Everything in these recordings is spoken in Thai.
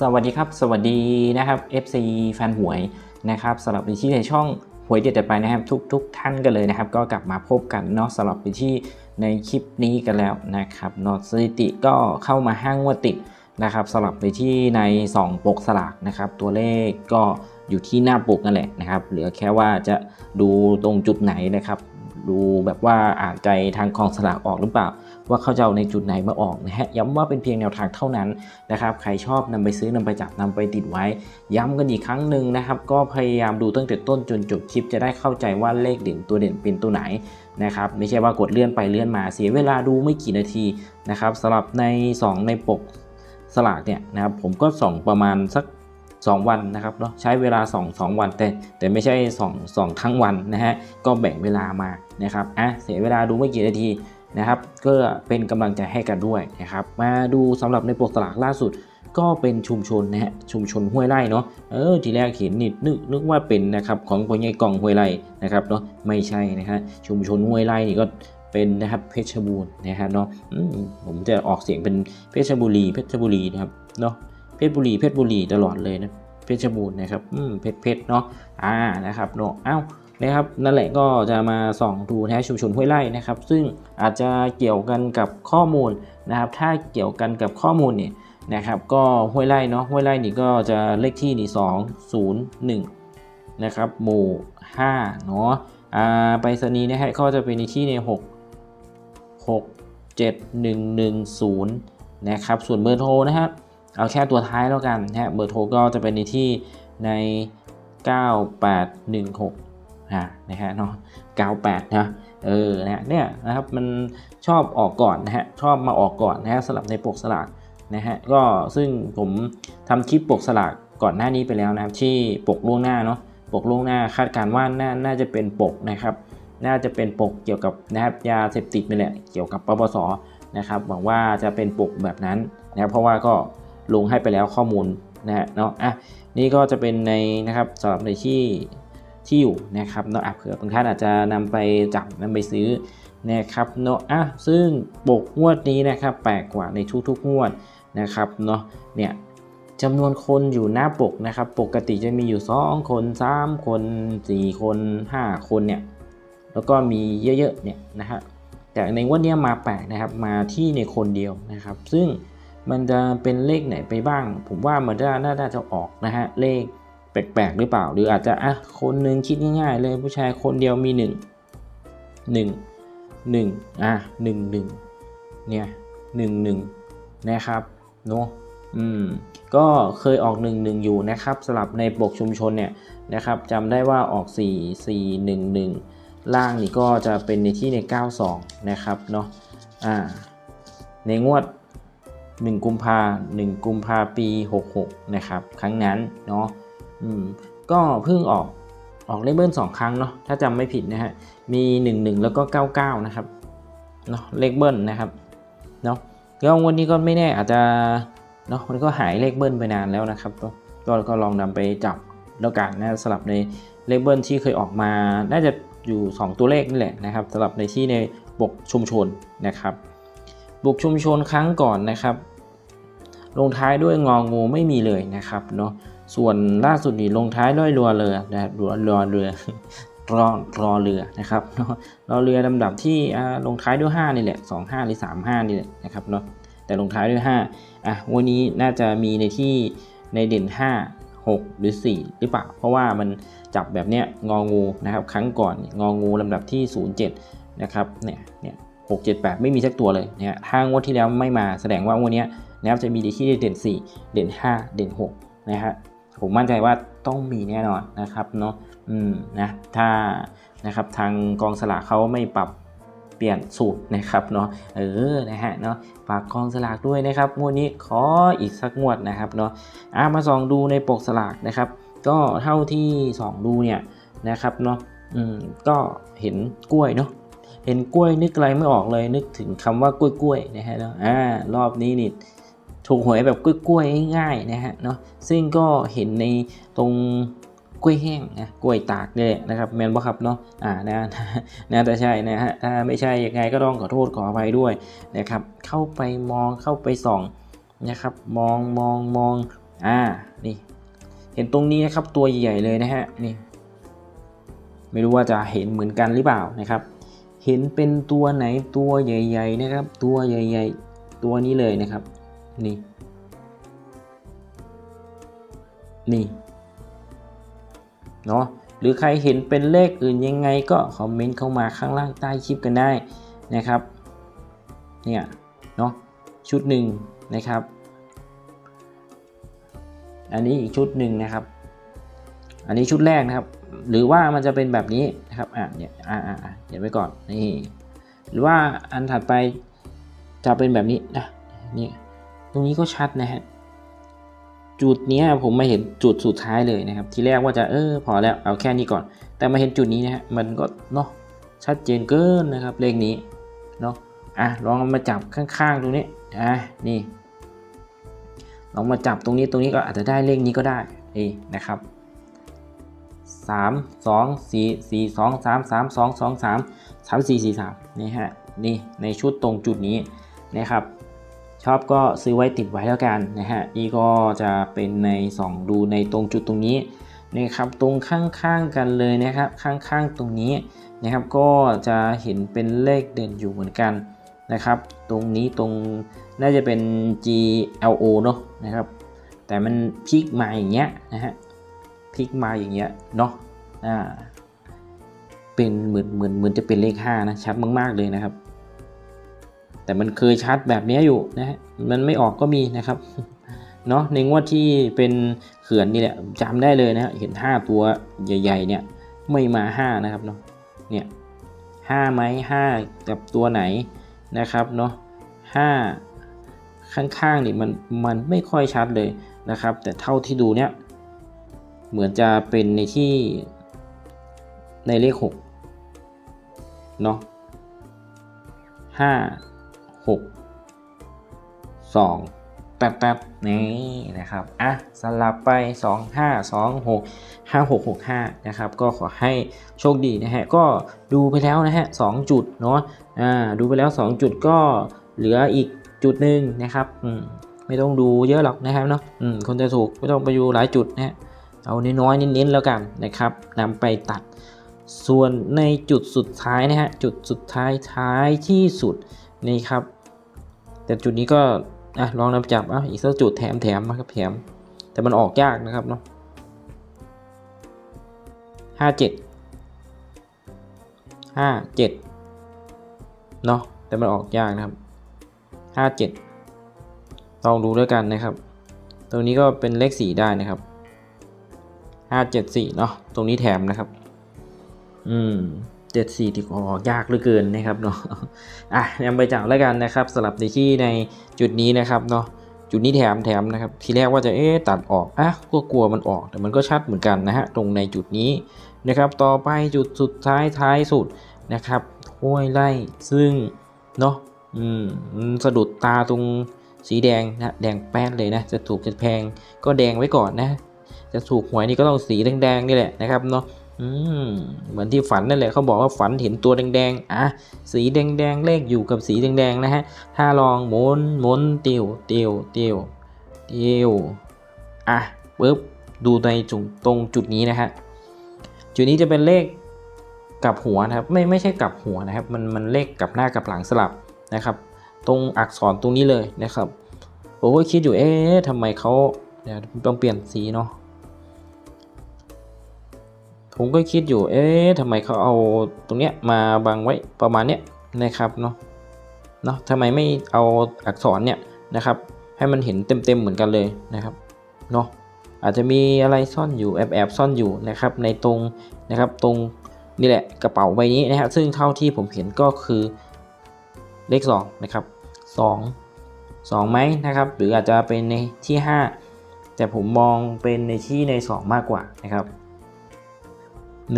สวัสดีครับ สวัสดีนะครับ FC แฟนหวยนะครับสำหรับในที่ในช่องหวยเด็ดเด็ดไปนะครับ ทุกทุกท่านกันเลยนะครับ ก็กลับมาพบกันเนาะสำหรับในที่ในคลิปนี้กันแล้วนะครับเนอะสถิติก็เข้ามาห้างวดติดนะครับสำหรับในที่ใน 2 ปกสลากนะครับ ตัวเลขก็อยู่ที่หน้าปกนั่นแหละนะครับ เหลือแค่ว่าจะดูตรงจุดไหนนะครับ ดูแบบว่าอ่านใจทางกองสลากออกหรือเปล่า ว่าเขาจะเอาในจุดไหนมาออกนะฮะย้ำว่าเป็นเพียงแนวทางเท่านั้นนะครับใครชอบนำไปซื้อนำไปจับนำไปติดไว้ ย้ำกันอีกครั้งหนึ่งนะครับก็พยายามดูตั้งแต่ต้นจนจบคลิปจะได้เข้าใจว่าเลขเด่นตัวเด่นเป็นตัวไหนนะครับไม่ใช่ว่ากดเลื่อนไปเลื่อนมาเสียเวลาดูไม่กี่นาทีนะครับสำหรับใน 2 ในปกสลากเนี่ยนะครับผมก็ส่องประมาณสัก 2 วันนะครับเนาะใช้เวลา 2 2 วันแต่แต่ไม่ใช่2 2ทั้งวันนะฮะก็แบ่งเวลามานะครับอะเสียเวลาดูไม่กี่นาทีนะครับก็เป็นกำลังใจให้กันด้วยนะครับมาดูสำหรับในปกสลากล่าสุด ก็เป็นชุมชนนะฮะชุมชนห้วยไร่เนาะเออทีแรกเห็นนิดนึกนึกว่าเป็นนะครับของพ่อใหญ่ก่องห้วยไร่นะครับเนาะไม่ใช่นะฮะชุมชนห้วยไร่นี่ก็เป็นนะครับเพชรบูรณ์นะฮะเนาะผมจะออกเสียงเป็นเพชรบุรีเพชรบุรีนะครับเนาะ เพชรบุรีเพชรบุรีตลอดเลยนะเพชรบูรณ์นะครับอืมเพชรเพชรเนาะอ่านะครับเนาะเอ้านะครับนั่นแหละก็จะมาส่องดูนะฮะชุมชนห้วยไร่นะครับ ซึ่งอาจจะเกี่ยวกันกับข้อมูลนะครับ ถ้าเกี่ยวกันกับข้อมูลเนี่ยนะครับ ก็ห้วยไร่เนาะห้วยไร่นี่ก็จะเลขที่นี่2 0 1นะครับหมู่5เนาะอ่าไปรษณีย์นะฮะก็จะเป็นในที่ใน6 6 7 1 1 0นะครับ ส่วนเบอร์โทรนะครับ เอาแค่ตัวท้ายแล้วกันนะฮะเบอร์โทรก็จะเป็นในที่ใน 9816อ่านะฮะเนาะ98นะเออนะเนี่ยนะครับมันชอบออกก่อนนะฮะชอบมาออกก่อนนะฮะสลับในปกสลากนะฮะก็ซึ่งผมทำคลิปปกสลากก่อนหน้านี้ไปแล้วนะครับ ที่ปกล่วงหน้าเนาะปกล่วงหน้าคาดการณ์ว่าน่าน่าจะเป็นปกนะครับ น่าจะเป็นปกเกี่ยวกับนะครับยาเสพติดนี่แหละเกี่ยวกับปปสนะครับหวังว่าจะเป็นปกแบบนั้นนะครับเพราะว่าก็ ลงให้ไปแล้วข้อมูลนะฮะเนาะอะนี่ก็จะเป็นในนะครับสำหรับในที่ที่อยู่นะครับเนาะอะเผื่อบางท่านอาจจะนำไปจับนำไปซื้อนะครับเนาะอะซึ่งปกงวดนี้นะครับแปลกกว่าในทุกๆงวดนะครับเนาะเนี่ยจำนวนคนอยู่หน้าปกนะครับ ปกติจะมีอยู่ 2 คน 3 คน 4 คน 5 คนเนี่ยแล้วก็มีเยอะๆเนี่ยนะฮะแต่ในวันนี้มาแปลกนะครับมาที่ในคนเดียวนะครับ ซึ่ง มันจะเป็นเลขไหนไปบ้าง ผมว่ามันจะน่าจะออกนะฮะเลขแปลกๆหรือเปล่า หรืออาจจะอะคนหนึ่งคิดง่ายๆเลยผู้ชายคนเดียวมี 1 1 1อะ1 1เนี่ย1 1นะครับเนาะอืมก็เคยออก 1 1 อยู่นะครับสลับในปกชุมชนเนี่ยนะครับจำได้ว่าออก 4 4 1 1 ล่างนี่ก็จะเป็นในที่ใน 92 นะครับเนาะอ่าในงวด 1กุมภา1กุมภาปี 66 นะครับ ครั้งนั้นเนาะก็เพิ่งออกออกเลขเบิ้ล2ครั้งเนาะถ้าจำไม่ผิดนะฮะมี 11 แล้วก็ 99 นะครับเนาะเลขเบิ้ลนะครับเนาะก็วันนี้ก็ไม่แน่อาจจะเนาะมันก็หายเลขเบิ้ลไปนานแล้วนะครับ ก็ก็ลองนำไปจับแล้วกันนะสลับในเลขเบิ้ลที่เคยออกมา น่าจะอยู่ 2 ตัวเลขนี่แหละนะครับสลับในที่ในบกชุมชนนะครับบกชุมชนครั้งก่อนนะครับ ลงท้ายด้วยงองูไม่มีเลยนะครับเนาะส่วนล่าสุดนี่ลงท้ายด้วยรัวเรือนะรัวรอเรือรอรอเรือนะครับเนาะรอเรือลำดับที่ลงท้ายด้วย5นี่แหละ2 5หรือ3 5นี่แหละนะครับเนาะแต่ลงท้ายด้วย5อะวันนี้น่าจะมีในที่ในเด่น 5 6 หรือ 4 หรือเปล่า เพราะว่ามันจับแบบเนี้ยงองูนะครับครั้งก่อนงองูลำดับที่ 07นะครับเนี่ยเนี่ย6 7 8ไม่มีสักตัวเลยเนี่ยถ้างวดที่แล้วไม่มาแสดงว่าวันนี้ นะครับจะมีในที่เด่น 4 เด่น 5 เด่น 6 นะฮะผมมั่นใจว่าต้องมีแน่นอนนะครับเนาะอืมนะถ้านะครับทางกองสลากเขาไม่ปรับเปลี่ยนสูตรนะครับเนาะเออนะฮะเนาะฝากกองสลากด้วยนะครับงวดนี้ขออีกสักงวดนะครับเนาะอะมาส่องดูในปกสลากนะครับ ก็เท่าที่ส่องดูเนี่ยนะครับเนาะอืมก็เห็นกล้วยเนาะเห็นกล้วยนึกอะไรไม่ออกเลยนึกถึงคำว่ากล้วยกล้วยนะฮะเนาะอ่ารอบนี้นี่ ถูกหวยแบบกล้วยๆง่ายๆนะฮะเนาะซึ่งก็เห็นในตรงกล้วยแห้งนะกล้วยตากเนี่ยนะครับแมนบ่ครับเนาะอ่านะน่าจะใช่นะฮะถ้าไม่ใช่ยังไงก็ต้องขอโทษขออภัยด้วยนะครับเข้าไปมองเข้าไปส่องนะครับมองมองมองอ่านี่เห็นตรงนี้นะครับตัวใหญ่เลยนะฮะนี่ไม่รู้ว่าจะเห็นเหมือนกันหรือเปล่านะครับ เห็นเป็นตัวไหนตัวใหญ่ ๆ นะครับ ตัวใหญ่ ๆ ตัวนี้เลยนะครับ นี่นี่เนาะหรือใครเห็นเป็นเลขอื่นยังไงก็คอมเมนต์เข้ามาข้างล่างใต้คลิปกันได้นะครับเนี่ยเนาะชุดหนึ่งนะครับ อันนี้อีกชุดหนึ่งนะครับ อันนี้ชุดแรกนะครับ หรือว่ามันจะเป็นแบบนี้นะครับอะเนี่ยอ่าอ่าเขียนไว้ก่อนนี่หรือว่าอันถัดไปจะเป็นแบบนี้นะนี่ รงนี้ก็ชัดนะฮะ จุดนี้ผมมาเห็นจุดสุดท้ายเลยนะครับ ทีแรกว่าจะเออพอแล้วเอาแค่นี้ก่อน แต่มาเห็นจุดนี้นะฮะ มันก็เนาะชัดเจนเกินนะครับเลขนี้เนาะ อะลองมาจับข้างๆตรงนี้ อะนี่ ลองมาจับตรงนี้ตรงนี้ก็อาจจะได้เลขนี้ก็ได้นี่นะครับสามสองสี่สี่สองสามสามสองสองสามสามสี่สี่สามนี่ฮะนี่ในชุดตรงจุดนี้นะครับ ชอบก็ซื้อไว้ติดไว้แล้วกันนะฮะนี่ก็จะเป็นในสองดูในตรงจุดตรงนี้นะครับตรงข้างๆกันเลยนะครับข้างๆตรงนี้นะครับก็จะเห็นเป็นเลขเด่นอยู่เหมือนกันนะครับตรงนี้ตรงน่าจะเป็น GLO เนาะนะครับแต่มันพลิกมาอย่างเงี้ยนะฮะพลิกมาอย่างเงี้ยเนาะอ่าเป็นเหมือนเหมือนเหมือนจะเป็นเลข 5 นะชัดมากๆเลยนะครับ แต่มันเคยชัดแบบนี้อยู่นะฮะมันไม่ออกก็มีนะครับเนาะในงวดที่เป็นเขื่อนนี่แหละจำได้เลยนะฮะเห็น 5 ตัวใหญ่ๆเนี่ยไม่มา 5 นะครับเนาะเนี่ยห้าไหมห้ากับตัวไหนนะครับเนาะห้าข้างๆนี่มันมันไม่ค่อยชัดเลยนะครับ แต่เท่าที่ดูเนี่ยเหมือนจะเป็นในที่ในเลข6เนาะห้า หกสองแป๊บแป๊บนี่นะครับ อะ สลับไป 2 5 2 6 5 6 6 5 นะครับ ก็ขอให้โชคดีนะฮะ ก็ดูไปแล้วนะฮะ2จุดเนาะ อ่า ดูไปแล้ว 2 จุดก็เหลืออีกจุดหนึ่งนะครับอืมไม่ต้องดูเยอะหรอกนะครับเนาะอืมคนจะถูกไม่ต้องไปดูหลายจุดนะฮะ เอาน้อยๆเน้นๆแล้วกันนะครับนำไปตัด ส่วนในจุดสุดท้ายนะฮะ จุดสุดท้ายท้ายที่สุดนี่ครับ แต่จุดนี้ก็อะลองนำจับอะอีกสักจุดแถมแถมนะครับแถม แต่มันออกยากนะครับเนาะห้าเจ็ดห้าเจ็ดเนาะแต่มันออกยากนะครับห้าเจ็ดลองดูด้วยกันนะครับ ตรงนี้ก็เป็นเลขสี่ได้นะครับห้าเจ็ดสี่เนาะตรงนี้แถมนะครับ อืม เจ็ดสี่ที่ออกยากเหลือเกินนะครับเนาะอะนำไปจับแล้วกันนะครับสลับในที่ในจุดนี้นะครับเนาะจุดนี้แถมแถมนะครับ ทีแรกว่าจะเอ๊ะตัดออกอะก็กลัวมันออกแต่มันก็ชัดเหมือนกันนะฮะตรงในจุดนี้นะครับ ต่อไปจุดสุดท้ายท้ายสุดนะครับห้วยไล่ซึ่งเนาะอืมสะดุดตาตรงสีแดงนะแดงแป๊ดเลยนะจะถูกจะแพงก็แดงไว้ก่อนนะ จะถูกหวยนี่ก็ต้องสีแดงๆนี่แหละนะครับเนาะ อืมเหมือนที่ฝันนั่นแหละเขาบอกว่าฝันเห็นตัวแดงๆอะสีแดงๆเลขอยู่กับสีแดงๆนะฮะถ้าลองหมุนหมุนเตียวเตียวเตียวเตียวอะปึ๊บดูในจุดตรงจุดนี้นะฮะจุดนี้จะเป็นเลขกับหัวนะครับไม่ไม่ใช่กับหัวนะครับ มันมันเลขกับหน้ากับหลังสลับนะครับ ตรงอักษรตรงนี้เลยนะครับผมก็คิดอยู่เอ๊ะทำไมเขาเดี๋ยวต้องเปลี่ยนสีเนาะ ผมก็คิดอยู่ เอ๊ะทำไมเขาเอาตรงเนี้ยมาบังไว้ประมาณเนี้ยนะครับเนาะ เนาะทำไมไม่เอาอักษรเนี่ยนะครับ ให้มันเห็นเต็มๆเหมือนกันเลยนะครับ เนาะ อาจจะมีอะไรซ่อนอยู่แอบแอบซ่อนอยู่นะครับ ในตรงนะครับตรงนี่แหละกระเป๋าใบนี้นะครับ ซึ่งเท่าที่ผมเห็นก็คือเลข2นะครับ2 2ไหมนะครับ หรืออาจจะเป็นในที่ 5 แต่ผมมองเป็นในที่ใน 2 มากกว่านะครับ 1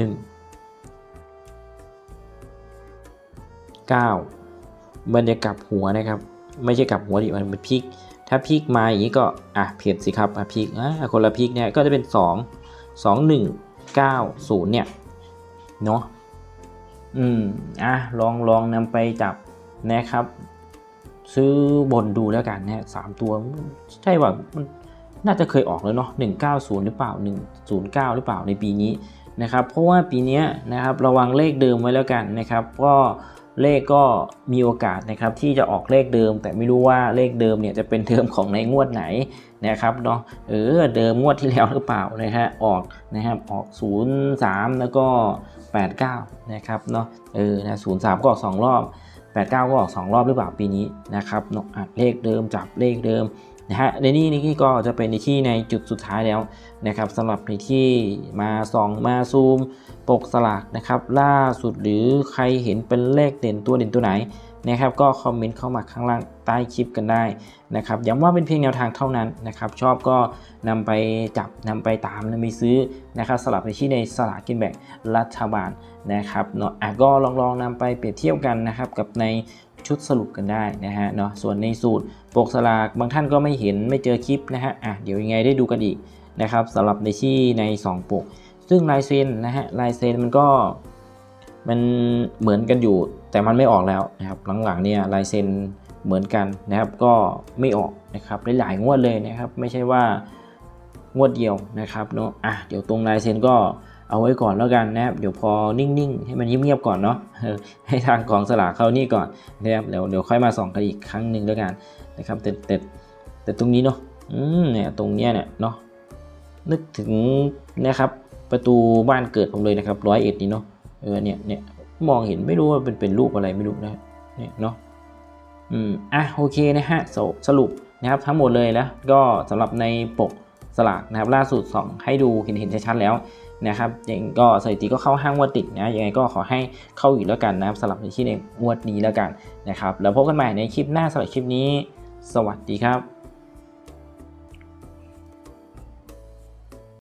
9 มันจะกลับหัวนะครับ ไม่ใช่กลับหัวดิมันเป็นพลิก ถ้าพลิกมาอย่างนี้ก็อะเพียสิครับอะพลิกอะคนละพลิกเนี่ยก็จะเป็น 2 2 1 9 0เนี่ยเนาะอืมอะลองลองนำไปจับนะครับ ซื้อบนดูแล้วกันนะสามตัวใช่ว่ามันน่าจะเคยออกแล้วเนาะ190 หรือเปล่า 109 หรือเปล่าในปีนี้ นะครับเพราะว่าปีนี้นะครับระวังเลขเดิมไว้แล้วกันนะครับ ก็เลขก็มีโอกาสนะครับที่จะออกเลขเดิม แต่ไม่รู้ว่าเลขเดิมเนี่ยจะเป็นเดิมของในงวดไหนนะครับเนาะเออเดิมงวดที่แล้วหรือเปล่านะฮะออกนะครับออก 03 แล้วก็ 89 นะครับเนาะเออนะ03ก็ออก 2 รอบ 89 ก็ออก 2 รอบหรือเปล่าปีนี้นะครับเนาะอะเลขเดิมจับเลขเดิม นะฮะในนี่นี่ก็จะเป็นในที่ในจุดสุดท้ายแล้วนะครับสำหรับในที่มาส่องมาซูม ปกสลากนะครับล่าสุดหรือใครเห็นเป็นเลขเด่นตัวเด่นตัวไหนนะครับก็คอมเมนต์เข้ามาข้างล่างใต้คลิปกันได้นะครับย้ำว่าเป็นเพียงแนวทางเท่านั้นนะครับชอบก็นำไปจับนำไปตามนำไปซื้อนะครับสลับในที่ในสลากกินแบ่งรัฐบาลนะครับเนาะอะก็ลองลองนำไปเปรียบเทียบกันนะครับกับใน ชุดสรุปกันได้นะฮะเนาะส่วนในสูตรปกสลากบางท่านก็ไม่เห็นไม่เจอคลิปนะฮะอะเดี๋ยวยังไงได้ดูกันอีกนะครับสำหรับในที่ใน 2 ปก ซึ่งลายเซ็นนะฮะลายเซ็นมันก็มันเหมือนกันอยู่ แต่มันไม่ออกแล้วนะครับหลังๆเนี่ยลายเซ็นเหมือนกันนะครับก็ไม่ออกนะครับหลายๆงวดเลยนะครับ ไม่ใช่ว่างวดเดียวนะครับเนาะอะเดี๋ยวตรงลายเซ็นก็ เอาไว้ก่อนแล้วกันนะครับเดี๋ยวพอนิ่งๆ ให้มันเงียบๆก่อนเนาะให้ทางกองสลากเข้านี่ก่อนนะครับเดี๋ยวเดี๋ยวค่อยมาส่องกันอีกครั้งหนึ่งแล้วกันนะครับแต่แต่แต่ตรงนี้เนาะอืมเนี่ยตรงเนี้ยเนี่ยเนาะนึกถึงนะครับประตูบ้านเกิดผมเลยนะครับร้อยเอ็ดนี่เนาะเออเนี่ยเนี่ยมองเห็นไม่รู้ว่าเป็นเป็นรูปอะไรไม่รู้นะเนี่ยเนาะอืมอะโอเคนะฮะสรุปนะครับทั้งหมดเลยแล้วก็สำหรับในปก สลากนะครับล่าสุดส่องให้ดูเห็นเห็นชัดๆแล้วนะครับยังก็สถิติก็เข้าห้างงวดติดนะยังไงก็ขอให้เข้าอีกแล้วกันนะครับสำหรับในที่ในงวดนี้แล้วกันนะครับแล้วพบกันใหม่ในคลิปหน้าสำหรับคลิปนี้ สวัสดีครับ